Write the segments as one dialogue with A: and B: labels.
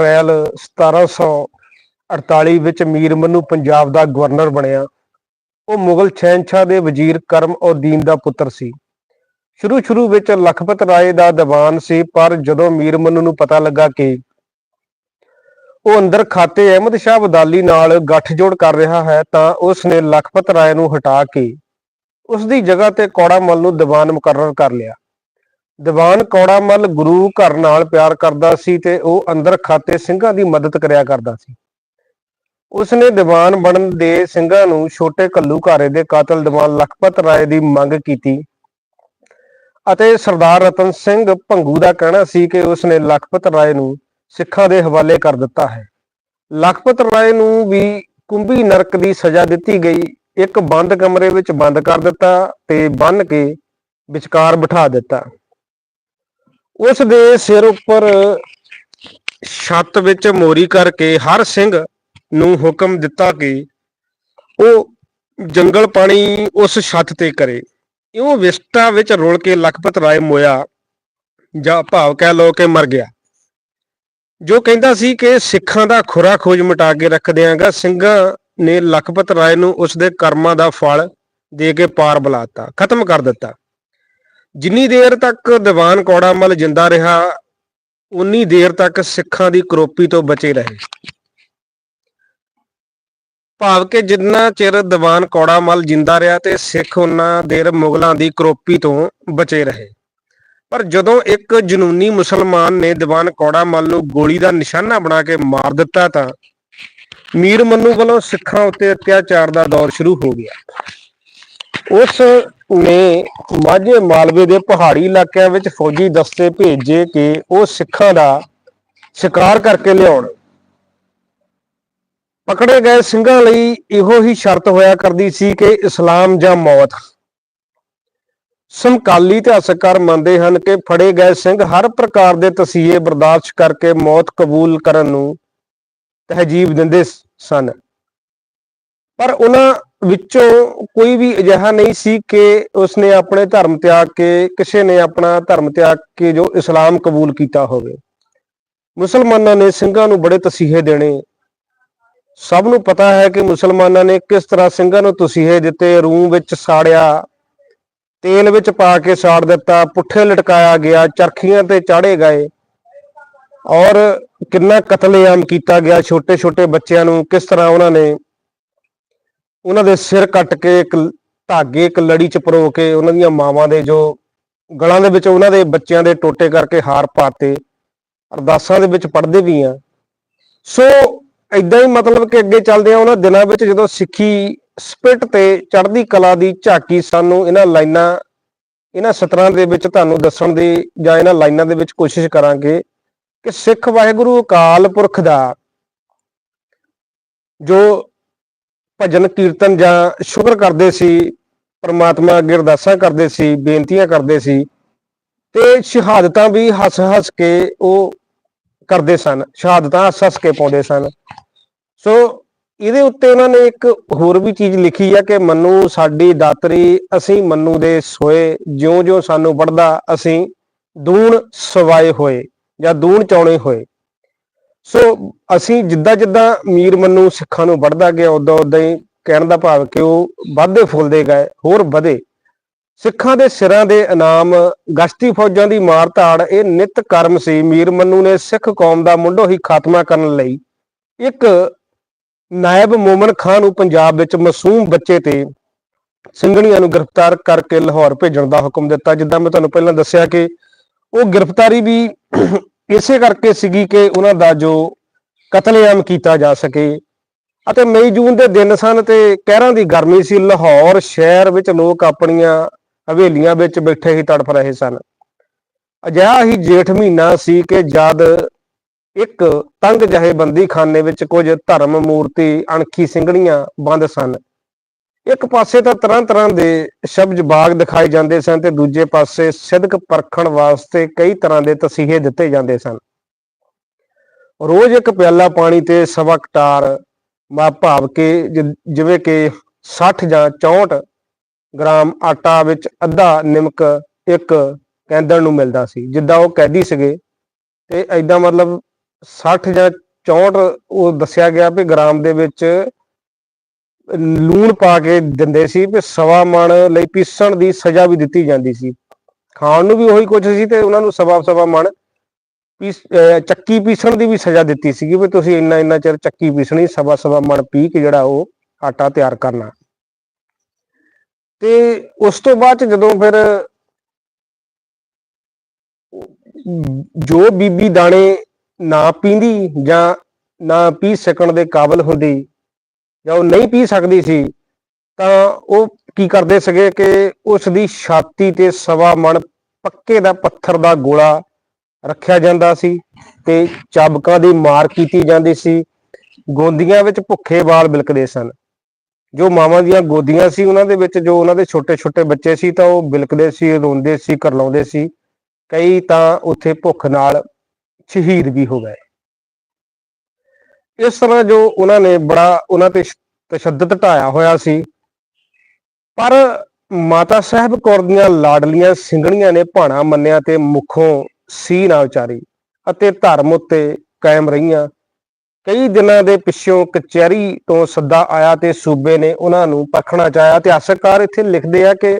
A: ਅਪ੍ਰੈਲ 1748 ਵਿੱਚ ਮੀਰ ਮਨੂੰ ਪੰਜਾਬ ਦਾ ਗਵਰਨਰ ਬਣਿਆ। ਉਹ ਮੁਗਲ ਸ਼ਹਿਨशाह ਦੇ ਵਜ਼ੀਰ ਕਰਮ ਉਦੀਨ ਦਾ ਪੁੱਤਰ ਸੀ। ਸ਼ੁਰੂ ਸ਼ੁਰੂ ਵਿੱਚ ਲਖਪਤ ਰਾਏ ਦਾ ਦੀਵਾਨ ਸੀ, ਪਰ ਜਦੋਂ ਮੀਰ ਮਨੂੰ ਨੂੰ ਪਤਾ ਲੱਗਾ ਕਿ ਉਹ ਅੰਦਰ ਖਾਤੇ ਅਹਿਮਦ ਸ਼ਾਹ ਬਦਾਲੀ ਨਾਲ ਗੱਠਜੋੜ ਕਰ ਰਿਹਾ ਹੈ, ਤਾਂ ਉਸ ਨੇ ਲਖਪਤ ਰਾਏ ਨੂੰ ਹਟਾ ਕੇ ਉਸ ਦੀ ਜਗ੍ਹਾ ਤੇ ਕੌੜਾ ਕੌੜਾਮਲ ਨੂੰ ਦੀਵਾਨ ਮੁਕਰਰ ਕਰ ਲਿਆ। ਦੀਵਾਨ ਕੌੜਾ ਮੱਲ ਗੁਰੂ ਘਰ ਨਾਲ ਪਿਆਰ ਕਰਦਾ ਸੀ ਤੇ ਉਹ ਅੰਦਰ ਖਾਤੇ ਸਿੰਘਾਂ ਦੀ ਮਦਦ ਕਰਿਆ ਕਰਦਾ ਸੀ। ਉਸ ਨੇ ਦੀਵਾਨ ਬਣਨ ਦੇ ਸਿੰਘਾਂ ਨੂੰ ਛੋਟੇ ਘੱਲੂਘਾਰੇ ਦੇ ਕਾਤਲ ਦੀਵਾਨ ਲਖਪਤ ਰਾਏ ਦੀ ਮੰਗ ਕੀਤੀ ਅਤੇ ਸਰਦਾਰ ਰਤਨ ਸਿੰਘ ਭੰਗੂ ਦਾ ਕਹਿਣਾ ਸੀ ਕਿ ਉਸ ਨੇ ਲਖਪਤ ਰਾਏ ਨੂੰ ਸਿੱਖਾਂ ਦੇ ਹਵਾਲੇ ਕਰ ਦਿੱਤਾ ਹੈ। ਲਖਪਤ ਰਾਏ ਨੂੰ ਵੀ ਕੁੰਭੀ ਨਰਕ ਦੀ ਸਜ਼ਾ ਦਿੱਤੀ ਗਈ। ਇੱਕ ਬੰਦ ਕਮਰੇ ਵਿੱਚ ਬੰਦ ਕਰ ਦਿੱਤਾ ਤੇ ਬੰਨ ਕੇ ਵਿਚਕਾਰ ਬਿਠਾ ਦਿੱਤਾ। ਉਸ ਦੇ ਸਿਰ ਉੱਪਰ ਛੱਤ ਵਿੱਚ ਮੋਰੀ ਕਰਕੇ ਹਰ ਸਿੰਘ ਨੂੰ ਹੁਕਮ ਦਿੱਤਾ ਕਿ ਉਹ ਜੰਗਲ ਪਾਣੀ ਉਸ ਛੱਤ ਤੇ ਕਰੇ। ਇਉਂ ਵਿਸਟਾ ਵਿੱਚ ਰੁਲ ਕੇ ਲਖਪਤ ਰਾਏ ਮੋਇਆ ਜਾਂ ਭਾਵ ਕਹਿ ਲੋ ਕਿ ਮਰ ਗਿਆ। ਜੋ ਕਹਿੰਦਾ ਸੀ ਕਿ ਸਿੱਖਾਂ ਦਾ ਖੁਰਾ ਖੋਜ ਮਿਟਾ ਕੇ ਰੱਖ ਦਿਆਂਗਾ, ਸਿੰਘਾਂ ਨੇ ਲਖਪਤ ਰਾਏ ਨੂੰ ਉਸ ਦੇ ਕਰਮਾਂ ਦਾ ਫਲ ਦੇ ਕੇ ਪਾਰ ਬੁਲਾਤਾ ਖਤਮ ਕਰ ਦਿੱਤਾ। ਜਿੰਨੀ ਦੇਰ ਤੱਕ ਦੀਵਾਨ ਕੌੜਾਮਲ ਜਿੰਦਾ ਰਿਹਾ, ਉਨੀ ਦੇਰ ਤੱਕ ਸਿੱਖਾਂ ਦੀ ਕਰੋਪੀ ਤੋਂ ਬਚੇ ਰਹੇ। ਭਾਵ ਕਿ ਜਿੰਨਾ ਚਿਰ ਦੀਵਾਨ ਕੌੜਾਮਲ ਜਿੰਦਾ ਰਿਹਾ ਤੇ ਸਿੱਖ ਉਹਨਾਂ ਦੇਰ ਮੁਗਲਾਂ ਦੀ ਕਰੋਪੀ ਤੋਂ ਬਚੇ ਰਹੇ। ਪਰ ਜਦੋਂ ਇੱਕ ਜਨੂਨੀ ਮੁਸਲਮਾਨ ਨੇ ਦੀਵਾਨ ਕੌੜਾਮਲ ਨੂੰ ਗੋਲੀ ਦਾ ਨਿਸ਼ਾਨਾ ਬਣਾ ਕੇ ਮਾਰ ਦਿੱਤਾ ਤਾਂ ਮੀਰ ਮੰਨੂ ਵੱਲੋਂ ਸਿੱਖਾਂ ਉੱਤੇ ਅਤਿਆਚਾਰ ਦਾ ਦੌਰ ਸ਼ੁਰੂ ਹੋ ਗਿਆ। ਉਸ ਨੇ ਮਾਝੇ ਮਾਲਵੇ ਦੇ ਪਹਾੜੀ ਇਲਾਕਿਆਂ ਵਿੱਚ ਫੌਜੀ ਦਸਤੇ ਭੇਜੇ ਕਿ ਉਹ ਸਿੱਖਾਂ ਦਾ ਸ਼ਿਕਾਰ ਕਰਕੇ ਲਿਆਉਣ। ਪਕੜੇ ਗਏ ਸਿੰਘਾਂ ਲਈ ਇਹੋ ਹੀ ਸ਼ਰਤ ਹੋਇਆ ਕਰਦੀ ਸੀ ਕਿ ਇਸਲਾਮ ਜਾਂ ਮੌਤ। ਸਮਕਾਲੀ ਇਤਿਹਾਸਕਾਰ ਮੰਨਦੇ ਹਨ ਕਿ ਫੜੇ ਗਏ ਸਿੰਘ ਹਰ ਪ੍ਰਕਾਰ ਦੇ ਤਸੀਹੇ ਬਰਦਾਸ਼ਤ ਕਰਕੇ ਮੌਤ ਕਬੂਲ ਕਰਨ ਨੂੰ ਤਹਜੀਬ ਦਿੰਦੇ ਸਨ। ਪਰ ਉਹਨਾਂ ਵਿੱਚੋਂ ਕੋਈ ਵੀ ਅਜਿਹਾ ਨਹੀਂ ਸੀ ਕਿ ਉਸਨੇ ਆਪਣੇ ਧਰਮ ਤਿਆਗ ਕੇ ਕਿਸੇ ਨੇ ਆਪਣਾ ਧਰਮ ਤਿਆਗ ਕੇ ਜੋ ਇਸਲਾਮ ਕਬੂਲ ਕੀਤਾ ਹੋਵੇ। ਮੁਸਲਮਾਨਾਂ ਨੇ ਸਿੰਘਾਂ ਨੂੰ ਬੜੇ ਤਸੀਹੇ ਦੇਣੇ। ਸਭ ਨੂੰ ਪਤਾ ਹੈ ਕਿ ਮੁਸਲਮਾਨਾਂ ਨੇ ਕਿਸ ਤਰ੍ਹਾਂ ਸਿੰਘਾਂ ਨੂੰ ਤਸੀਹੇ ਦਿੱਤੇ, ਰੂਹ ਵਿੱਚ ਸਾੜਿਆ, ਤੇਲ ਵਿੱਚ ਪਾ ਕੇ ਸਾੜ ਦਿੱਤਾ, ਪੁੱਠੇ ਲਟਕਾਇਆ ਗਿਆ, ਚਰਖੀਆਂ ਤੇ ਚਾੜੇ ਗਏ ਔਰ ਕਿੰਨਾ ਕਤਲੇਆਮ ਕੀਤਾ ਗਿਆ ਛੋਟੇ ਛੋਟੇ ਬੱਚਿਆਂ ਨੂੰ, ਕਿਸ ਤਰ੍ਹਾਂ ਉਹਨਾਂ ਨੇ ਉਹਨਾਂ ਦੇ ਸਿਰ ਕੱਟ ਕੇ, ਇੱਕ ਧਾਗੇ, ਇੱਕ ਲੜੀ ਚ ਪਰੋ ਕੇ ਉਹਨਾਂ ਦੀਆਂ ਮਾਵਾਂ ਦੇ ਜੋ ਗਲਾਂ ਦੇ ਵਿੱਚ ਉਹਨਾਂ ਦੇ ਬੱਚਿਆਂ ਦੇ ਟੋਟੇ ਕਰਕੇ ਹਾਰ ਪਾਤੇ, ਅਰਦਾਸਾਂ ਦੇ ਵਿੱਚ ਪੜਦੇ ਵੀ ਆ। ਸੋ ਇਦਾਂ ਹੀ ਮਤਲਬ ਕਿ ਅੱਗੇ ਚੱਲਦੇ ਆ, ਉਹਨਾਂ ਦਿਨਾਂ ਵਿੱਚ ਜਦੋਂ ਸਿੱਖੀ ਸਪਿਟ ਤੇ ਚੜ੍ਹਦੀ ਕਲਾ ਦੀ ਝਾਕੀ ਸਾਨੂੰ ਇਹਨਾਂ ਲਾਈਨਾਂ, ਇਹਨਾਂ ਸਤਰਾਂ ਦੇ ਵਿੱਚ ਤੁਹਾਨੂੰ ਦੱਸਣ ਦੀ ਜਾਂ ਇਹਨਾਂ ਲਾਈਨਾਂ ਦੇ ਵਿੱਚ ਕੋਸ਼ਿਸ਼ ਕਰਾਂਗੇ ਕਿ ਸਿੱਖ ਵਾਹਿਗੁਰੂ ਅਕਾਲ ਪੁਰਖ ਦਾ ਜੋ ਭਜਨ, ਕੀਰਤਨ ਜਾਂ ਸ਼ੁਕਰ ਕਰਦੇ ਸੀ, ਪਰਮਾਤਮਾ ਅੱਗੇ ਅਰਦਾਸਾਂ ਕਰਦੇ ਸੀ, ਬੇਨਤੀਆਂ ਕਰਦੇ ਸੀ ਤੇ ਸ਼ਹਾਦਤਾਂ ਵੀ ਹੱਸ-ਹੱਸ ਕੇ ਉਹ ਕਰਦੇ ਸਨ, ਸ਼ਹਾਦਤਾਂ ਹੱਸ-ਹੱਸ ਕੇ ਪਾਉਂਦੇ ਸਨ। ਸੋ ਇਹਦੇ ਉੱਤੇ ਉਹਨਾਂ ਨੇ ਇੱਕ ਹੋਰ ਵੀ ਚੀਜ਼ ਲਿਖੀ ਆ ਕਿ ਮੰਨੂ ਸਾਡੀ ਦਾਤਰੀ, ਅਸੀਂ ਮੰਨੂ ਦੇ ਸੋਏ, ਜਿਉਂ-ਜਿਉਂ ਸਾਨੂੰ ਵੜਦਾ ਅਸੀਂ ਦੂਣ ਸਵਾਏ ਹੋਏ ਜਾਂ ਦੂਣ ਚਾਉਣੇ ਹੋਏ। ਸੋ ਅਸੀਂ ਜਿੱਦਾਂ ਜਿੱਦਾਂ ਮੀਰ ਮੰਨੂ ਸਿੱਖਾਂ ਨੂੰ ਵੜਦਾ ਗਿਆ ਉਦੋਂ ਉਦਾਂ ਹੀ ਕਹਿਣ ਦਾ ਭਾਵ ਕਿ ਉਹ ਵਾਧੇ ਫੁੱਲਦੇ ਗਏ, ਹੋਰ ਵਧੇ। ਸਿੱਖਾਂ ਦੇ ਸਿਰਾਂ ਦੇ ਇਨਾਮ, ਗਸ਼ਤੀ ਫੌਜਾਂ ਦੀ ਮਾਰ ਧਾੜ ਇਹ ਨਿਤ ਕਰਮ ਸੀ। ਮੀਰ ਮੰਨੂ ਨੇ ਸਿੱਖ ਕੌਮ ਦਾ ਮੁੰਡੋ ਹੀ ਖਾਤਮਾ ਕਰਨ ਲਈ ਇੱਕ ਨਾਇਬ ਮੋਮਨ ਖਾਨ ਨੂੰ ਪੰਜਾਬ ਵਿੱਚ ਮਾਸੂਮ ਬੱਚੇ ਤੇ ਸਿੰਘਣੀਆਂ ਨੂੰ ਗ੍ਰਿਫਤਾਰ ਕਰਕੇ ਲਾਹੌਰ ਭੇਜਣ ਦਾ ਹੁਕਮ ਦਿੱਤਾ। ਜਿੱਦਾਂ ਮੈਂ ਤੁਹਾਨੂੰ ਪਹਿਲਾਂ ਦੱਸਿਆ ਕਿ ਉਹ ਗ੍ਰਿਫਤਾਰੀ ਵੀ ਇਸੇ ਕਰਕੇ ਸੀਗੀ ਕਿ ਉਹਨਾਂ ਦਾ ਜੋ ਕਤਲੇਆਮ ਕੀਤਾ ਜਾ ਸਕੇ। ਅਤੇ ਮਈ ਜੂਨ ਦੇ ਦਿਨ ਸਨ ਤੇ ਕਹਿਰਾਂ ਦੀ ਗਰਮੀ ਸੀ। ਲਾਹੌਰ ਸ਼ਹਿਰ ਵਿੱਚ ਲੋਕ ਆਪਣੀਆਂ ਹਵੇਲੀਆਂ ਵਿੱਚ ਬੈਠੇ ਹੀ ਤੜਫ ਰਹੇ ਸਨ। ਅਜਿਹਾ ਹੀ ਜੇਠ ਮਹੀਨਾ ਸੀ ਕਿ ਜਦ ਇੱਕ ਤੰਗ ਜਿਹੇ ਬੰਦੀਖਾਨੇ ਵਿੱਚ ਕੁਝ ਧਰਮ ਮੂਰਤੀ ਅਣਖੀ ਸਿੰਘਣੀਆਂ ਬੰਦ ਸਨ। ਇੱਕ ਪਾਸੇ ਤਾਂ ਤਰ੍ਹਾਂ ਤਰ੍ਹਾਂ ਦੇ ਸ਼ਬਦ ਬਾਗ ਦਿਖਾਏ ਜਾਂਦੇ ਸਨ ਤੇ ਦੂਜੇ ਪਾਸੇ ਸਿਦਕ ਪਰਖਣ ਵਾਸਤੇ ਕਈ ਤਰ੍ਹਾਂ ਦੇ ਤਸੀਹੇ ਦਿੱਤੇ ਜਾਂਦੇ ਸਨ। ਰੋਜ਼ ਇੱਕ ਪਿਆਲਾ ਪਾਣੀ ਤੇ ਸਵਾ ਕਟਾਰ ਮਾ ਭਾਵ ਕੇ ਜਿਵੇਂ ਕਿ 60 ਜਾਂ 64 ਗ੍ਰਾਮ ਆਟਾ ਵਿੱਚ ਅੱਧਾ ਨਿਮਕ ਇੱਕ ਕੈਂਦਣ ਨੂੰ ਮਿਲਦਾ ਸੀ, ਜਿੱਦਾਂ ਉਹ ਕੈਦੀ ਸੀਗੇ। ਤੇ ਐਦਾਂ ਮਤਲਬ 60 ਜਾਂ 64 ਉਹ ਦੱਸਿਆ ਗਿਆ ਵੀ ਗ੍ਰਾਮ ਦੇ ਵਿੱਚ ਲੂਣ ਪਾ ਕੇ ਦਿੰਦੇ ਸੀ ਵੀ ਸਵਾ ਮਣ ਲਈ ਪੀਸਣ ਦੀ ਸਜ਼ਾ ਵੀ ਦਿੱਤੀ ਜਾਂਦੀ ਸੀ। ਖਾਣ ਨੂੰ ਵੀ ਉਹੀ ਕੁਝ ਸੀ ਤੇ ਉਹਨਾਂ ਨੂੰ ਸਵਾ ਸਵਾ ਮਣ ਪੀਸ ਅਹ ਚੱਕੀ ਪੀਸਣ ਦੀ ਵੀ ਸਜ਼ਾ ਦਿੱਤੀ ਸੀਗੀ ਵੀ ਤੁਸੀਂ ਇੰਨਾ ਇੰਨਾ ਚਿਰ ਚੱਕੀ ਪੀਸਣੀ, ਸਵਾ ਸਵਾ ਮਣ ਪੀ ਕੇ ਜਿਹੜਾ ਉਹ ਆਟਾ ਤਿਆਰ ਕਰਨਾ। ਤੇ ਉਸ ਤੋਂ ਬਾਅਦ ਚ ਜਦੋਂ ਫਿਰ ਜੋ ਬੀਬੀ ਦਾਣੇ ਨਾ ਪੀਂਦੀ ਜਾਂ ਨਾ ਪੀ ਸਕਣ ਦੇ ਕਾਬਲ ਹੁੰਦੀ ਜਾਂ ਉਹ ਨਹੀਂ ਪੀ ਸਕਦੀ ਸੀ, ਤਾਂ ਉਹ ਕੀ ਕਰਦੇ ਸੀਗੇ ਕਿ ਉਸ ਦੀ ਛਾਤੀ ਤੇ ਸਵਾ ਮਣ ਪੱਕੇ ਦਾ ਪੱਥਰ ਦਾ ਗੋਲਾ ਰੱਖਿਆ ਜਾਂਦਾ ਸੀ ਤੇ ਚਾਬਕਾਂ ਦੀ ਮਾਰ ਕੀਤੀ ਜਾਂਦੀ ਸੀ। ਗੋਦੀਆਂ ਵਿੱਚ ਭੁੱਖੇ ਵਾਲ ਬਿਲਕਦੇ ਸਨ। ਜੋ ਮਾਵਾਂ ਦੀਆਂ ਗੋਦੀਆਂ ਸੀ, ਉਹਨਾਂ ਦੇ ਵਿੱਚ ਜੋ ਉਹਨਾਂ ਦੇ ਛੋਟੇ ਛੋਟੇ ਬੱਚੇ ਸੀ, ਤਾਂ ਉਹ ਬਿਲਕਦੇ ਸੀ, ਰੋਂਦੇ ਸੀ ਕਰਲਾਉਂਦੇ ਸੀ। ਕਈ ਤਾਂ ਉੱਥੇ ਭੁੱਖ ਨਾਲ ਸ਼ਹੀਦ ਵੀ ਹੋ ਗਏ। ਇਸ ਤਰ੍ਹਾਂ ਜੋ ਉਹਨਾਂ ਨੇ ਬੜਾ ਉਹਨਾਂ ਤੇ ਤਸ਼ੱਦਦ ਢਾਇਆ ਹੋਇਆ ਸੀ। ਪਰ ਮਾਤਾ ਸਾਹਿਬ ਕੌਰ ਦੀਆਂ ਲਾਡਲੀਆਂ ਸਿੰਘਣੀਆਂ ਨੇ ਭਾਣਾ ਮੰਨਿਆ ਤੇ ਮੁਖੋਂ ਸੀ ਨਾ ਉਚਾਰੀ ਅਤੇ ਧਰਮ ਉੱਤੇ ਕਾਇਮ ਰਹੀਆਂ। ਕਈ ਦਿਨਾਂ ਦੇ ਪਿੱਛੋਂ ਕਚਹਿਰੀ ਤੋਂ ਸੱਦਾ ਆਇਆ ਤੇ ਸੂਬੇ ਨੇ ਉਹਨਾਂ ਨੂੰ ਪਰਖਣਾ ਚਾਹਿਆ। ਇਤਿਹਾਸਕਾਰ ਇੱਥੇ ਲਿਖਦੇ ਆ ਕਿ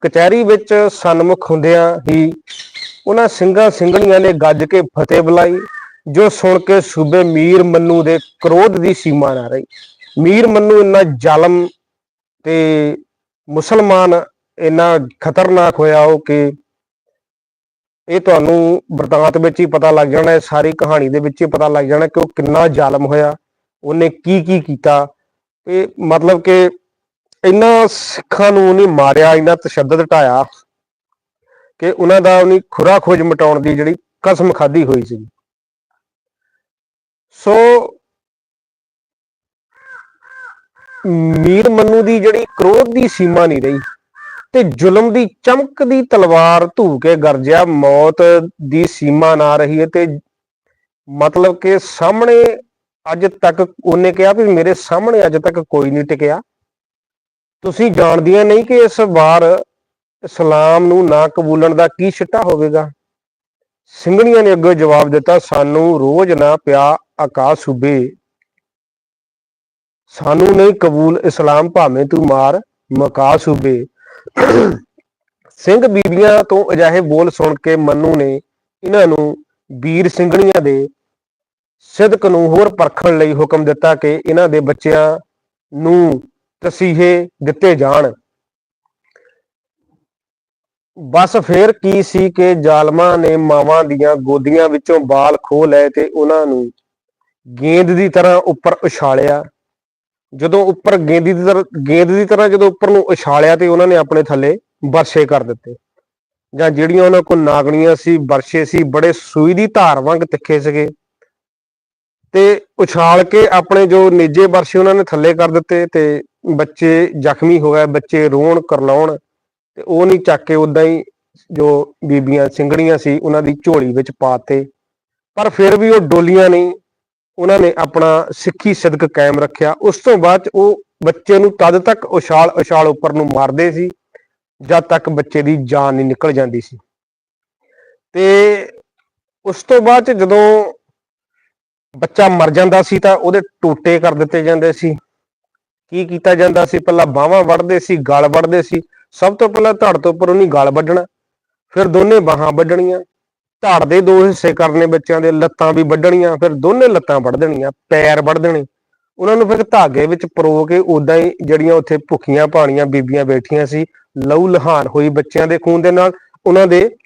A: ਕਚਹਿਰੀ ਵਿੱਚ ਸਨਮੁਖ ਹੁੰਦਿਆਂ ਹੀ ਉਹਨਾਂ ਸਿੰਘਾਂ ਸਿੰਘਣੀਆਂ ਨੇ ਗੱਜ ਕੇ ਫਤਿਹ ਬੁਲਾਈ। ਜੋ ਸੁਣ ਕੇ ਸੂਬੇ ਮੀਰ ਮੰਨੂ ਦੇ ਕ੍ਰੋਧ ਦੀ ਸੀਮਾ ਨਾ ਰਹੀ। ਮੀਰ ਮੰਨੂ ਇੰਨਾ ਜ਼ਾਲਮ ਤੇ ਮੁਸਲਮਾਨ, ਇੰਨਾ ਖਤਰਨਾਕ ਹੋਇਆ ਉਹ ਕਿ ਇਹ ਤੁਹਾਨੂੰ ਵਰਤਾਂਤ ਵਿੱਚ ਹੀ ਪਤਾ ਲੱਗ ਜਾਣਾ ਹੈ ਸਾਰੀ ਕਹਾਣੀ ਦੇ ਵਿੱਚ ਹੀ ਪਤਾ ਲੱਗ ਜਾਣਾ ਕਿ ਉਹ ਕਿੰਨਾ ਜ਼ਾਲਮ ਹੋਇਆ, ਉਹਨੇ ਕੀ ਕੀ ਕੀਤਾ। ਇਹ ਮਤਲਬ ਕਿ ਇੰਨਾ ਸਿੱਖਾਂ ਨੂੰ ਉਹਨੇ ਮਾਰਿਆ, ਇੰਨਾ ਤਸ਼ੱਦਦ ਢਾਇਆ ਕਿ ਉਹਨਾਂ ਦਾ ਉਹਨੇ ਖੁਰਾ ਖੋਜ ਮਟਾਉਣ ਦੀ ਜਿਹੜੀ ਕਸਮ ਖਾਧੀ ਹੋਈ ਸੀ। ਸੋ ਮੀਰ ਮੰਨੂ ਦੀ ਜਿਹੜੀ ਕ੍ਰੋਧ ਦੀ ਸੀਮਾ ਨਹੀਂ ਰਹੀ ਤੇ ਜ਼ੁਲਮ ਦੀ ਚਮਕਦੀ ਤਲਵਾਰ ਧੂ ਕੇ ਗਰਜਿਆ, ਮੌਤ ਦੀ ਸੀਮਾ ਨਾ ਰਹੀ ਹੈ ਤੇ ਮਤਲਬ ਕਿ ਸਾਹਮਣੇ ਅੱਜ ਤੱਕ ਉਹਨੇ ਕਿਹਾ ਵੀ ਮੇਰੇ ਸਾਹਮਣੇ ਅੱਜ ਤੱਕ ਕੋਈ ਨਹੀਂ ਟਿਕਿਆ। ਤੁਸੀਂ ਜਾਣਦੀਆਂ ਨਹੀਂ ਕਿ ਇਸ ਵਾਰ ਇਸਲਾਮ ਨੂੰ ਨਾ ਕਬੂਲਣ ਦਾ ਕੀ ਸਿੱਟਾ ਹੋਵੇਗਾ? ਸਿੰਘਣੀਆਂ ਨੇ ਅੱਗੇ ਜਵਾਬ ਦਿੱਤਾ, ਸਾਨੂੰ ਰੋਜ਼ ਨਾ ਪਿਆ ਆਕਾਸ਼ ਸੂਬੇ ਸਾਨੂੰ ਨਹੀਂ ਕਬੂਲ ਇਸਲਾਮ, ਭਾਵੇਂ ਤੂੰ ਮਾਰ ਮਕਾ ਸੂਬੇ ਸਿੰਘ ਬੀਬੀਆਂ ਤੋਂ ਅਜਿਹੇ ਬੋਲ ਸੁਣ ਕੇ ਮੰਨੂ ਨੇ ਇਹਨਾਂ ਨੂੰ ਵੀਰ ਸਿੰਘਣੀਆਂ ਦੇ ਸਿਦਕ ਨੂੰ ਹੋਰ ਪਰਖਣ ਲਈ ਹੁਕਮ ਦਿੱਤਾ ਕਿ ਇਹਨਾਂ ਦੇ ਬੱਚਿਆਂ ਨੂੰ ਤਸੀਹੇ ਦਿੱਤੇ ਜਾਣ। ਬਸ ਫੇਰ ਕੀ ਸੀ ਕਿ ਜ਼ਾਲਮਾਂ ਨੇ ਮਾਵਾਂ ਦੀਆਂ ਗੋਦੀਆਂ ਵਿੱਚੋਂ ਬਾਲ ਖੋਹ ਲਏ ਤੇ ਉਹਨਾਂ ਨੂੰ ਗੇਂਦ ਦੀ ਤਰ੍ਹਾਂ ਉੱਪਰ ਉਛਾਲਿਆ। ਜਦੋਂ ਉੱਪਰ ਗੇਂਦੀ ਦੀ ਤਰ੍ਹਾਂ, ਗੇਂਦ ਦੀ ਤਰ੍ਹਾਂ ਜਦੋਂ ਉੱਪਰ ਨੂੰ ਉਛਾਲਿਆ ਤੇ ਉਹਨਾਂ ਨੇ ਆਪਣੇ ਥੱਲੇ ਵਰਸ਼ੇ ਕਰ ਦਿੱਤੇ। ਜਾਂ ਜਿਹੜੀਆਂ ਉਹਨਾਂ ਕੋਲ ਨਾਗਣੀਆਂ ਸੀ ਵਰਸ਼ੇ ਸੀ, ਬੜੇ ਸੂਈ ਦੀ ਧਾਰ ਵਾਂਗ ਤਿੱਖੇ ਸੀਗੇ। ਤੇ ਉਛਾਲ ਕੇ ਆਪਣੇ ਜੋ ਨੇਜੇ ਵਰਸ਼ੇ ਉਹਨਾਂ ਨੇ ਥੱਲੇ ਕਰ ਦਿੱਤੇ ਤੇ ਬੱਚੇ ਜ਼ਖਮੀ ਹੋ ਗਏ, ਬੱਚੇ ਰੋਣ, ਕਰਲਾਉਣ ਤੇ ਉਹ ਨਹੀਂ ਚੱਕ ਕੇ ਉਦਾਂ ਹੀ ਜੋ ਬੀਬੀਆਂ ਸਿੰਘਣੀਆਂ ਸੀ, ਉਹਨਾਂ ਦੀ ਝੋਲੀ ਵਿੱਚ ਪਾਤੇ ਪਰ ਫਿਰ ਵੀ ਉਹ ਡੋਲੀਆਂ ਨਹੀਂ ਉਹਨਾਂ ਨੇ ਆਪਣਾ ਸਿੱਖੀ ਸਿਦਕ ਕਾਇਮ ਰੱਖਿਆ। ਉਸ ਤੋਂ ਬਾਅਦ 'ਚ ਉਹ ਬੱਚੇ ਨੂੰ ਤਦ ਤੱਕ ਉਛਾਲ ਉਛਾਲ ਉੱਪਰ ਨੂੰ ਮਾਰਦੇ ਸੀ, ਜਦ ਤੱਕ ਬੱਚੇ ਦੀ ਜਾਨ ਨਹੀਂ ਨਿਕਲ ਜਾਂਦੀ ਸੀ। ਤੇ ਉਸ ਤੋਂ ਬਾਅਦ 'ਚ ਜਦੋਂ ਬੱਚਾ ਮਰ ਜਾਂਦਾ ਸੀ ਤਾਂ ਉਹਦੇ ਟੋਟੇ ਕਰ ਦਿੱਤੇ ਜਾਂਦੇ ਸੀ। ਕੀ ਕੀਤਾ ਜਾਂਦਾ ਸੀ? ਪਹਿਲਾਂ ਬਾਹਾਂ ਵੱਢਦੇ ਸੀ, ਗਲ ਵੱਢਦੇ ਸੀ। ਸਭ ਤੋਂ ਪਹਿਲਾਂ ਧੜ ਤੋਂ ਉੱਪਰ ਉਹਨੀ ਗਲ ਵੱਢਣਾ, ਫਿਰ ਦੋਨੇ ਬਾਹਾਂ ਵੱਢਣੀਆਂ। ਧੜ ਦੇ ਦੋ ਹਿੱਸੇ ਕਰਨੇ ਬੱਚਿਆਂ ਦੇ, ਲੱਤਾਂ ਵੀ ਵੱਢਣੀਆਂ, ਫਿਰ ਦੋਨੇ ਲੱਤਾਂ ਵੱਢ ਦੇਣੀਆਂ, ਪੈਰ ਵੱਢ ਦੇਣੇ। ਉਹਨਾਂ ਨੂੰ ਫਿਰ ਧਾਗੇ ਵਿੱਚ ਪਰੋ ਕੇ ਉਦਾਂ ਹੀ ਜਿਹੜੀਆਂ ਉੱਥੇ ਭੁੱਖੀਆਂ ਪਾਣੀਆਂ ਬੀਬੀਆਂ ਬੈਠੀਆਂ ਸੀ, ਲਹੂ ਲਹਾਨ ਹੋਈ ਬੱਚਿਆਂ ਦੇ ਖੂਨ ਦੇ ਨਾਲ, ਉਹਨਾਂ ਦੇ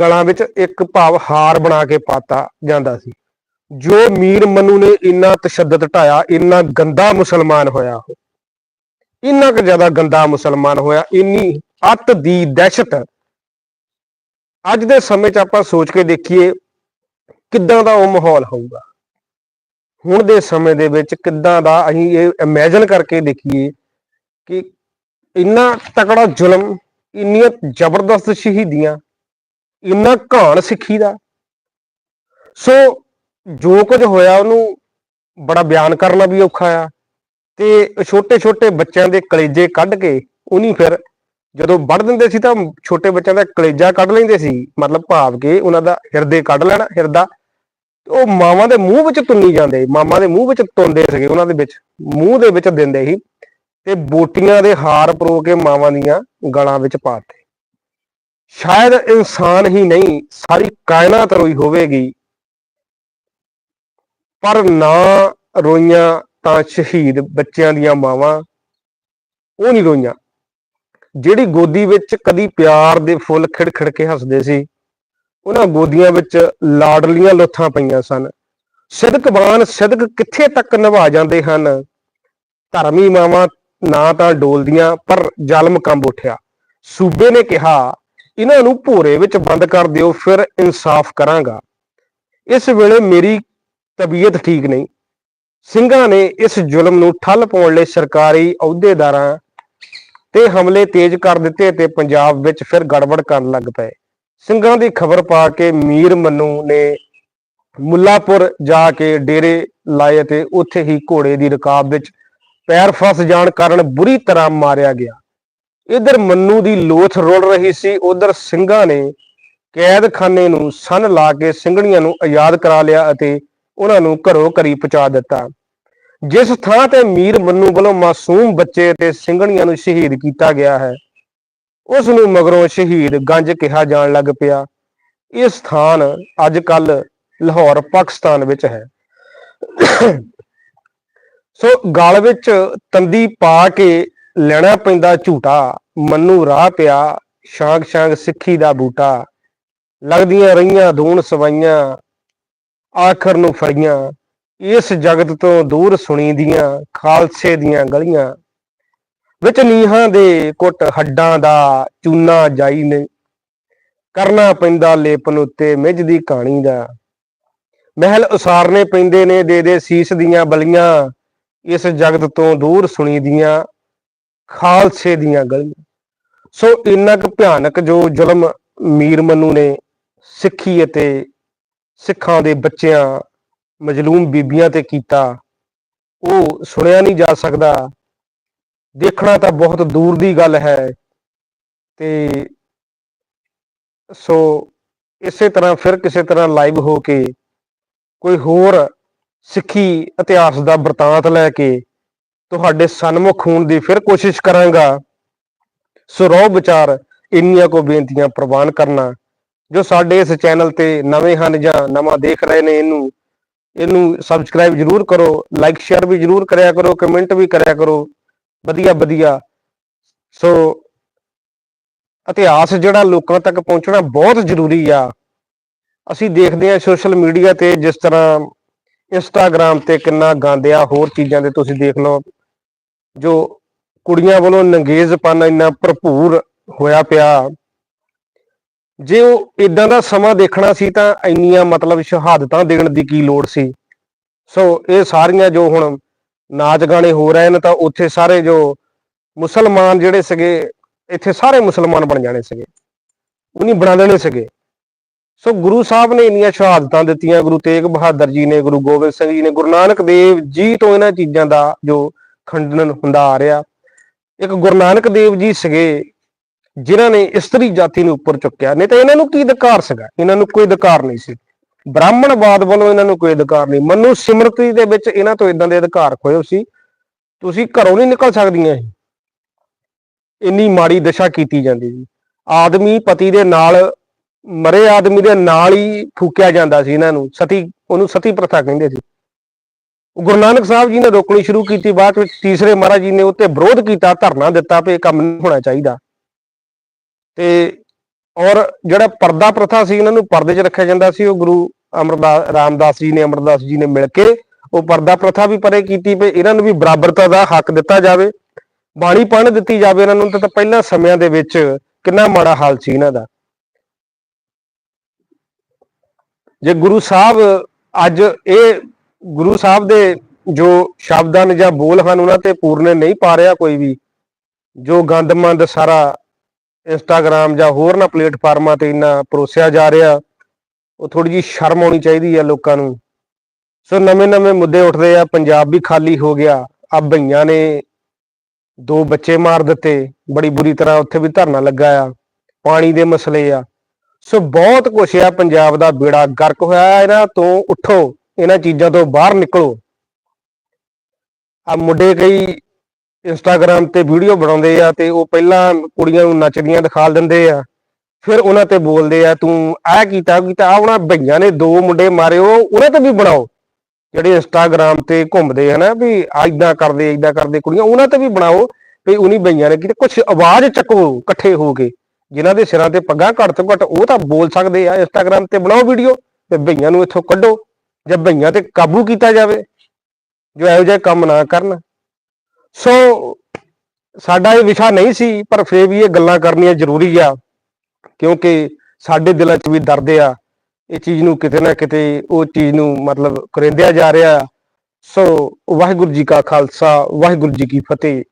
A: ਗਲਾਂ ਵਿੱਚ ਇੱਕ ਭਾਵ ਹਾਰ ਬਣਾ ਕੇ ਪਾਤਾ ਜਾਂਦਾ ਸੀ। ਜੋ ਮੀਰ ਮਨੂ ਨੇ ਇੰਨਾ ਤਸ਼ੱਦਦ ਢਾਇਆ, ਇੰਨਾ ਗੰਦਾ ਮੁਸਲਮਾਨ ਹੋਇਆ ਉਹ। ਇੰਨਾ ਕੁ ਜ਼ਿਆਦਾ ਗੰਦਾ ਮੁਸਲਮਾਨ ਹੋਇਆ, ਇੰਨੀ ਅੱਤ ਦੀ ਦਹਿਸ਼ਤ ਅੱਜ ਦੇ ਸਮੇਂ 'ਚ ਆਪਾਂ ਸੋਚ ਕੇ ਦੇਖੀਏ ਕਿੱਦਾਂ ਦਾ ਉਹ ਮਾਹੌਲ ਹੋਊਗਾ। ਹੁਣ ਦੇ ਸਮੇਂ ਦੇ ਵਿੱਚ ਕਿੱਦਾਂ ਦਾ ਅਸੀਂ ਇਹ ਇਮੇਜਿਨ ਕਰਕੇ ਦੇਖੀਏ ਕਿ ਇੰਨਾ ਤਕੜਾ ਜ਼ੁਲਮ, ਇੰਨੀਆਂ ਜ਼ਬਰਦਸਤ ਸ਼ਹੀਦੀਆਂ, ਇੰਨਾ ਘਾਣ ਸਿੱਖੀ ਦਾ। ਸੋ ਜੋ ਕੁਝ ਹੋਇਆ ਉਹਨੂੰ ਬੜਾ ਬਿਆਨ ਕਰਨਾ ਵੀ ਔਖਾ ਆ ਤੇ ਛੋਟੇ ਛੋਟੇ ਬੱਚਿਆਂ ਦੇ ਕਲੇਜੇ ਕੱਢ ਕੇ ਉਹਨੀ ਫਿਰ ਜਦੋਂ ਵੱਢ ਦਿੰਦੇ ਸੀ ਤਾਂ ਛੋਟੇ ਬੱਚਿਆਂ ਦਾ ਕਲੇਜਾ ਕੱਢ ਲੈਂਦੇ ਸੀ। ਮਤਲਬ ਭਾਵ ਕਿ ਉਹਨਾਂ ਦਾ ਹਿਰਦੇ ਕੱਢ ਲੈਣਾ ਹਿਰਦਾ। ਤੇ ਉਹ ਮਾਵਾਂ ਦੇ ਮੂੰਹ ਵਿੱਚ ਤੁੰਨੀ ਜਾਂਦੇ ਸੀ, ਮਾਮਾ ਦੇ ਮੂੰਹ ਵਿੱਚ ਤੁੰਦੇ ਸੀਗੇ ਉਹਨਾਂ ਦੇ ਵਿੱਚ। ਮੂੰਹ ਦੇ ਵਿੱਚ ਦਿੰਦੇ ਸੀ ਤੇ ਬੋਟੀਆਂ ਦੇ ਹਾਰ ਪਰੋ ਕੇ ਮਾਵਾਂ ਦੀਆਂ ਗਲਾਂ ਵਿੱਚ ਪਾਤੇ ਸ਼ਾਇਦ ਇਨਸਾਨ ਹੀ ਨਹੀਂ ਸਾਰੀ ਕਾਇਨਾਤ ਰੋਈ ਹੋਵੇਗੀ। ਪਰ ਨਾ ਰੋਈਆਂ ਤਾਂ ਸ਼ਹੀਦ ਬੱਚਿਆਂ ਦੀਆਂ ਮਾਵਾਂ ਉਹ ਨਹੀਂ ਰੋਈਆਂ। ਜਿਹੜੀ ਗੋਦੀ ਵਿੱਚ ਕਦੀ ਪਿਆਰ ਦੇ ਫੁੱਲ ਖਿੜ ਖਿੜ ਕੇ ਹੱਸਦੇ ਸੀ, ਉਹਨਾਂ ਗੋਦੀਆਂ ਵਿੱਚ ਲਾਡਲੀਆਂ ਲੁੱਥਾਂ ਪਈਆਂ ਸਨ। ਸਿਦਕਬਾਨ ਸਿਦਕ ਕਿੱਥੇ ਤੱਕ ਨਿਭਾ ਜਾਂਦੇ ਹਨ? ਧਰਮੀ ਮਾਵਾਂ ਨਾ ਤਾਂ ਡੋਲਦੀਆਂ, ਪਰ ਜ਼ਲਮ ਕੰਬ ਉੱਠਿਆ। ਸੂਬੇ ਨੇ ਕਿਹਾ, ਇਹਨਾਂ ਨੂੰ ਭੋਰੇ ਵਿੱਚ ਬੰਦ ਕਰ ਦਿਓ, ਫਿਰ ਇਨਸਾਫ ਕਰਾਂਗਾ। ਇਸ ਵੇਲੇ ਮੇਰੀ ਤਬੀਅਤ ਠੀਕ ਨਹੀਂ। ਸਿੰਘਾਂ ਨੇ ਇਸ ਜ਼ੁਲਮ ਨੂੰ ਠੱਲ ਪਾਉਣ ਲਈ ਸਰਕਾਰੀ ਅਹੁਦੇਦਾਰਾਂ ਤੇ ਹਮਲੇ ਤੇਜ਼ ਕਰ ਦਿੱਤੇ ਤੇ ਪੰਜਾਬ ਵਿੱਚ ਫਿਰ ਗੜਬੜ ਕਰਨ ਲੱਗ ਪਏ। ਸਿੰਘਾਂ ਦੀ ਖਬਰ ਪਾ ਕੇ ਮੀਰ ਮੰਨੂ ਨੇ ਮੁੱਲਾਪੁਰ ਜਾ ਕੇ ਡੇਰੇ ਲਾਏ ਤੇ ਉੱਥੇ ਹੀ ਘੋੜੇ ਦੀ ਰਕਾਬ ਵਿੱਚ ਪੈਰ ਫਸ ਜਾਣ ਕਾਰਨ ਬੁਰੀ ਤਰ੍ਹਾਂ ਮਾਰਿਆ ਗਿਆ। ਇਧਰ ਮੰਨੂ ਦੀ ਲੋਥ ਰੋਲ ਰਹੀ ਸੀ, ਉਧਰ ਸਿੰਘਾਂ ਨੇ ਕੈਦਖਾਨੇ ਨੂੰ ਸੰਨ ਲਾ ਕੇ ਸਿੰਘਣੀਆਂ ਨੂੰ ਆਜ਼ਾਦ ਕਰਾ ਲਿਆ ਅਤੇ ਉਹਨਾਂ ਨੂੰ ਘਰੋਂ ਘਰੀ ਪਹੁੰਚਾ ਦਿੱਤਾ। ਜਿਸ ਥਾਂ ਤੇ ਮੀਰ ਮੰਨੂ ਵੱਲੋਂ ਮਾਸੂਮ ਬੱਚੇ ਤੇ ਸਿੰਘਣੀਆਂ ਨੂੰ ਸ਼ਹੀਦ ਕੀਤਾ ਗਿਆ ਹੈ, ਉਸ ਨੂੰ ਮਗਰੋਂ ਸ਼ਹੀਦ ਗੰਜ ਕਿਹਾ ਜਾਣ ਲੱਗ ਪਿਆ। ਇਹ ਸਥਾਨ ਅੱਜ ਕੱਲ ਲਾਹੌਰ, ਪਾਕਿਸਤਾਨ ਵਿੱਚ ਹੈ। ਸੋ ਗਲ ਵਿੱਚ ਤੰਦੀ ਪਾ ਕੇ ਲੈਣਾ ਪੈਂਦਾ ਝੂਟਾ, ਮੰਨੂ ਰਾਹ ਪਿਆ ਸ਼ਾਂਗ ਸ਼ਾਂਗ ਸਿੱਖੀ ਦਾ ਬੂਟਾ। ਲੱਗਦੀਆਂ ਰਹੀਆਂ ਧੂਣ ਸਵਾਈਆਂ, ਆਖਰ ਨੂੰ ਫੜੀਆਂ ਇਸ ਜਗਤ ਤੋਂ ਦੂਰ ਸੁਣੀ ਦੀਆਂ ਖਾਲਸੇ ਦੀਆਂ ਗਲੀਆਂ ਵਿੱਚ ਨੀਹਾਂ ਦੇ ਕੁੱਟ ਹੱਡਾਂ ਦਾ ਚੂਨਾ ਜਾਈ ਨੇ। ਕਰਨਾ ਪੈਂਦਾ ਲੇਪਨ ਉੱਤੇ ਮਿੱਝ ਦੀ ਕਹਾਣੀ ਦਾ। ਮਹਿਲ ਉਸਾਰਨੇ ਪੈਂਦੇ ਨੇ, ਦੇ ਦੇ ਸੀਸ ਦੀਆਂ ਬਲੀਆਂ। ਇਸ ਜਗਤ ਤੋਂ ਦੂਰ ਸੁਣੀ ਦੀਆਂ ਖਾਲਸੇ ਦੀਆਂ ਗਲੀਆਂ। ਸੋ ਇੰਨਾ ਕੁ ਭਿਆਨਕ ਜੋ ਜ਼ੁਲਮ ਮੀਰ ਮਨੂ ਨੇ ਸਿੱਖੀ ਅਤੇ ਸਿੱਖਾਂ ਦੇ ਬੱਚਿਆਂ ਮਜਲੂਮ ਬੀਬੀਆਂ ਤੇ ਕੀਤਾ। ਉਹ ਸੁਣਿਆ ਨਹੀਂ ਜਾ ਸਕਦਾ। ਦੇਖਣਾ ਤਾਂ ਬਹੁਤ ਦੂਰ ਦੀ ਗੱਲ ਹੈ। ਤੇ ਸੋ ਇਸੇ ਤਰ੍ਹਾਂ ਫਿਰ ਕਿਸੇ ਤਰ੍ਹਾਂ ਲਾਈਵ ਹੋ ਕੇ ਕੋਈ ਹੋਰ ਸਿੱਖੀ ਇਤਿਹਾਸ ਦਾ ਬਰਤਾਂਤ ਲੈ ਕੇ ਤੁਹਾਡੇ ਸਨਮੁਖ ਹੋਣ ਦੀ ਫਿਰ ਕੋਸ਼ਿਸ਼ ਕਰਾਂਗਾ। ਸੋ ਰੋ ਵਿਚਾਰ, ਇੰਨੀਆਂ ਕੋ ਬੇਨਤੀਆਂ ਪ੍ਰਵਾਨ ਕਰਨਾ। ਜੋ ਸਾਡੇ ਇਸ ਚੈਨਲ ਤੇ ਨਵੇਂ ਹਨ ਜਾਂ ਨਵਾਂ ਦੇਖ ਰਹੇ ਨੇ ਇਹਨੂੰ ਇਹਨੂੰ ਸਬਸਕ੍ਰਾਈਬ ਜਰੂਰ ਕਰੋ ਲਾਈਕ ਸ਼ੇਅਰ ਵੀ ਜਰੂਰ ਕਰਿਆ ਕਰੋ ਕਮੈਂਟ ਵੀ ਕਰਿਆ ਕਰੋ। ਵਧੀਆ ਵਧੀਆ। ਸੋ ਇਤਿਹਾਸ ਜਿਹੜਾ ਲੋਕਾਂ ਤੱਕ ਪਹੁੰਚਣਾ ਬਹੁਤ ਜ਼ਰੂਰੀ ਆ। ਅਸੀਂ ਦੇਖਦੇ ਹਾਂ ਸੋਸ਼ਲ ਮੀਡੀਆ ਤੇ ਜਿਸ ਤਰ੍ਹਾਂ ਇੰਸਟਾਗ੍ਰam ਤੇ ਕਿੰਨਾ ਗੰਦ ਹੋਰ ਚੀਜ਼ਾਂ ਤੇ ਤੁਸੀਂ ਦੇਖ ਲਓ, ਜੋ ਕੁੜੀਆਂ ਵੱਲੋਂ ਨੰਗੇਜ਼ਪਨ ਇੰਨਾ ਭਰਪੂਰ ਹੋਇਆ ਪਿਆ। ਜੇ ਉਹ ਇਦਾਂ ਦਾ ਸਮਾਂ ਦੇਖਣਾ ਸੀ ਤਾਂ ਇੰਨੀਆਂ ਮਤਲਬ ਸ਼ਹਾਦਤਾਂ ਦੇਣ ਦੀ ਕੀ ਲੋੜ ਸੀ? ਸੋ ਇਹ ਸਾਰੀਆਂ ਜੋ ਹੁਣ ਨਾਚ ਗਾਣੇ ਹੋ ਰਹੇ ਨੇ ਤਾਂ ਉੱਥੇ ਸਾਰੇ ਜੋ ਮੁਸਲਮਾਨ ਜਿਹੜੇ ਸੀਗੇ, ਇੱਥੇ ਸਾਰੇ ਮੁਸਲਮਾਨ ਬਣ ਜਾਣੇ ਸੀਗੇ। ਉਹ ਨਹੀਂ ਬਣਾ ਦੇਣੇ ਸੀਗੇ। ਸੋ ਗੁਰੂ ਸਾਹਿਬ ਨੇ ਇੰਨੀਆਂ ਸ਼ਹਾਦਤਾਂ ਦਿੱਤੀਆਂ, ਗੁਰੂ ਤੇਗ ਬਹਾਦਰ ਜੀ ਨੇ, ਗੁਰੂ ਗੋਬਿੰਦ ਸਿੰਘ ਜੀ ਨੇ, ਗੁਰੂ ਨਾਨਕ ਦੇਵ ਜੀ ਤੋਂ ਇਹਨਾਂ ਚੀਜ਼ਾਂ ਦਾ ਜੋ ਖੰਡਨ ਹੁੰਦਾ ਆ ਰਿਹਾ। ਇੱਕ ਗੁਰੂ ਨਾਨਕ ਦੇਵ ਜੀ ਸੀਗੇ ਜਿਨ੍ਹਾਂ ਨੇ ਇਸਤਰੀ ਜਾਤੀ ਨੂੰ ਉੱਪਰ ਚੁੱਕਿਆ, ਨਹੀਂ ਤਾਂ ਇਹਨਾਂ ਨੂੰ ਕੀ ਅਧਿਕਾਰ ਸੀਗਾ? ਇਹਨਾਂ ਨੂੰ ਕੋਈ ਅਧਿਕਾਰ ਨਹੀਂ ਸੀ। ਬ੍ਰਾਹਮਣਵਾਦ ਵੱਲੋਂ ਇਹਨਾਂ ਨੂੰ ਕੋਈ ਅਧਿਕਾਰ ਨਹੀਂ। ਮਨੂ ਸਿਮਰਤੀ ਦੇ ਵਿੱਚ ਇਹਨਾਂ ਤੋਂ ਇਦਾਂ ਦੇ ਅਧਿਕਾਰ ਖੋਏ ਸੀ। ਤੁਸੀਂ ਘਰੋਂ ਨਹੀਂ ਨਿਕਲ ਸਕਦੀਆਂ ਸੀ ਇੰਨੀ ਮਾੜੀ ਦਸ਼ਾ ਕੀਤੀ ਜਾਂਦੀ ਸੀ। ਆਦਮੀ ਪਤੀ ਦੇ ਨਾਲ, ਮਰੇ ਆਦਮੀ ਦੇ ਨਾਲ ਹੀ ਫੂਕਿਆ ਜਾਂਦਾ ਸੀ ਇਹਨਾਂ ਨੂੰ। ਸਤੀ, ਉਹਨੂੰ ਸਤੀ ਪ੍ਰਥਾ ਕਹਿੰਦੇ ਸੀ। ਗੁਰੂ ਨਾਨਕ ਸਾਹਿਬ ਜੀ ਨੇ ਰੋਕਣੀ ਸ਼ੁਰੂ ਕੀਤੀ। ਬਾਅਦ ਵਿੱਚ ਤੀਸਰੇ ਮਹਾਰਾਜ ਜੀ ਨੇ ਉੱਤੇ ਵਿਰੋਧ ਕੀਤਾ, ਧਰਨਾ ਦਿੱਤਾ ਵੀ ਇਹ ਕੰਮ ਨਹੀਂ ਹੋਣਾ ਚਾਹੀਦਾ। ਤੇ ਔਰ ਜਿਹੜਾ ਪਰਦਾ ਪ੍ਰਥਾ ਸੀ, ਇਹਨਾਂ ਨੂੰ ਪਰਦੇ 'ਚ ਰੱਖਿਆ ਜਾਂਦਾ ਸੀ, ਉਹ ਗੁਰੂ ਅਮਰਦਾਸ ਰਾਮਦਾਸ ਜੀ ਨੇ, ਅਮਰਦਾਸ ਜੀ ਨੇ ਮਿਲ ਕੇ ਉਹ ਪਰਦਾ ਪ੍ਰਥਾ ਵੀ ਪਰੇ ਕੀਤੀ ਵੀ ਇਹਨਾਂ ਨੂੰ ਵੀ ਬਰਾਬਰਤਾ ਦਾ ਹੱਕ ਦਿੱਤਾ ਜਾਵੇ, ਬਾਣੀ ਪੜ੍ਹਨ ਦਿੱਤੀ ਜਾਵੇ ਇਹਨਾਂ ਨੂੰ, ਤਾਂ ਪਹਿਲਾਂ ਸਮਿਆਂ ਦੇ ਵਿੱਚ ਕਿੰਨਾ ਮਾੜਾ ਹਾਲ ਸੀ ਇਹਨਾਂ ਦਾ। ਜੇ ਗੁਰੂ ਸਾਹਿਬ ਅੱਜ ਇਹ ਗੁਰੂ ਸਾਹਿਬ ਦੇ ਜੋ ਸ਼ਬਦਾਂ ਜਾਂ ਬੋਲ ਹਨ, ਉਹਨਾਂ ਤੇ ਪੂਰਨੇ ਨਹੀਂ ਪਾ ਰਿਹਾ ਕੋਈ ਵੀ, ਜੋ ਗੰਦਮੰਦ ਸਾਰਾ ਇੰਸਟਾਗ੍ਰam ਜਾਂ ਹੋਰ ਨਾ ਪਲੇਟਫਾਰਮਾਂ ਤੇ ਇੰਨਾ ਪਰੋਸਿਆ ਜਾ ਰਿਹਾ, ਉਹ ਥੋੜੀ ਜੀ ਸ਼ਰਮ ਆਉਣੀ ਚਾਹੀਦੀ ਆ ਲੋਕਾਂ ਨੂੰ। ਸੋ ਨਵੇਂ-ਨਵੇਂ ਮੁੱਦੇ ਉੱਠਦੇ ਆ, ਪੰਜਾਬ ਵੀ ਖਾਲੀ ਹੋ ਗਿਆ। ਆ ਭਈਆਂ ਨੇ ਦੋ ਬੱਚੇ ਮਾਰ ਦਿੱਤੇ, ਬੜੀ ਬੁਰੀ ਤਰ੍ਹਾਂ ਉੱਥੇ ਵੀ ਧਰਨਾ ਲੱਗਾ ਆ, ਪਾਣੀ ਦੇ ਮਸਲੇ ਆ। ਸੋ ਬਹੁਤ ਕੁਛ ਆ, ਪੰਜਾਬ ਦਾ ਬੇੜਾ ਗਰਕ ਹੋਇਆ ਇਹਨਾਂ ਤੋਂ ਉੱਠੋ, ਇਹਨਾਂ ਚੀਜ਼ਾਂ ਤੋਂ ਬਾਹਰ ਨਿਕਲੋ। ਆ ਮੁੰਡੇ ਕਈ ਇੰਸਟਾਗ੍ਰam ਤੇ ਵੀਡੀਓ ਬਣਾਉਂਦੇ ਆ ਤੇ ਉਹ ਪਹਿਲਾਂ ਕੁੜੀਆਂ ਨੂੰ ਨੱਚਦੀਆਂ ਦਿਖਾ ਦਿੰਦੇ ਆ। ਫਿਰ ਉਹਨਾਂ ਤੇ ਬੋਲਦੇ ਆ, ਤੂੰ ਆਹ ਕੀਤਾ, ਉਹ ਕੀਤਾ ਆ ਉਹਨਾਂ ਭਈਆਂ ਨੇ ਦੋ ਮੁੰਡੇ ਮਾਰੇ, ਉਹ ਉਹਨਾਂ ਤੇ ਵੀ ਬਣਾਓ। ਜਿਹੜੇ ਇੰਸਟਾਗ੍ਰam ਤੇ ਘੁੰਮਦੇ ਹਨਾ ਵੀ ਇਦਾਂ ਕਰਦੇ ਇਦਾਂ ਕਰਦੇ ਕੁੜੀਆਂ, ਉਹਨਾਂ ਤੇ ਵੀ ਬਣਾਓ ਵੀ ਉਨੀ ਭਈਆਂ ਨੇ ਕਿਤੇ। ਕੁਝ ਆਵਾਜ਼ ਚੱਕੋ ਇਕੱਠੇ ਹੋ ਕੇ, ਜਿਨ੍ਹਾਂ ਦੇ ਸਿਰਾਂ ਤੇ ਪੱਗਾਂ ਘੱਟ ਤੋਂ ਘੱਟ ਉਹ ਤਾਂ ਬੋਲ ਸਕਦੇ ਆ ਇੰਸਟਾਗ੍ਰam ਤੇ ਬਣਾਓ ਵੀਡੀਓ ਤੇ ਭਈਆਂ ਨੂੰ ਇੱਥੋਂ ਕੱਢੋ, ਜਾਂ ਭਈਆਂ ਤੇ ਕਾਬੂ ਕੀਤਾ ਜਾਵੇ, ਜੋ ਇਹੋ ਜਿਹੇ ਕੰਮ ਨਾ ਕਰਨ। ਸੋ ਸਾਡਾ ਇਹ ਵਿਸ਼ਾ ਨਹੀਂ ਸੀ, ਪਰ ਫੇਰ ਵੀ ਇਹ ਗੱਲਾਂ ਕਰਨੀਆਂ ਜ਼ਰੂਰੀ ਆ, ਕਿਉਂਕਿ ਸਾਡੇ ਦਿਲਾਂ 'ਚ ਵੀ ਦਰਦ ਆ। ਇਹ ਚੀਜ਼ ਨੂੰ ਕਿਤੇ ਨਾ ਕਿਤੇ, ਉਹ ਚੀਜ਼ ਨੂੰ ਮਤਲਬ ਕਰਿੰਦਿਆ ਜਾ ਰਿਹਾ। ਸੋ ਵਾਹਿਗੁਰੂ ਜੀ ਕਾ ਖਾਲਸਾ, ਵਾਹਿਗੁਰੂ ਜੀ ਕੀ ਫਤਿਹ।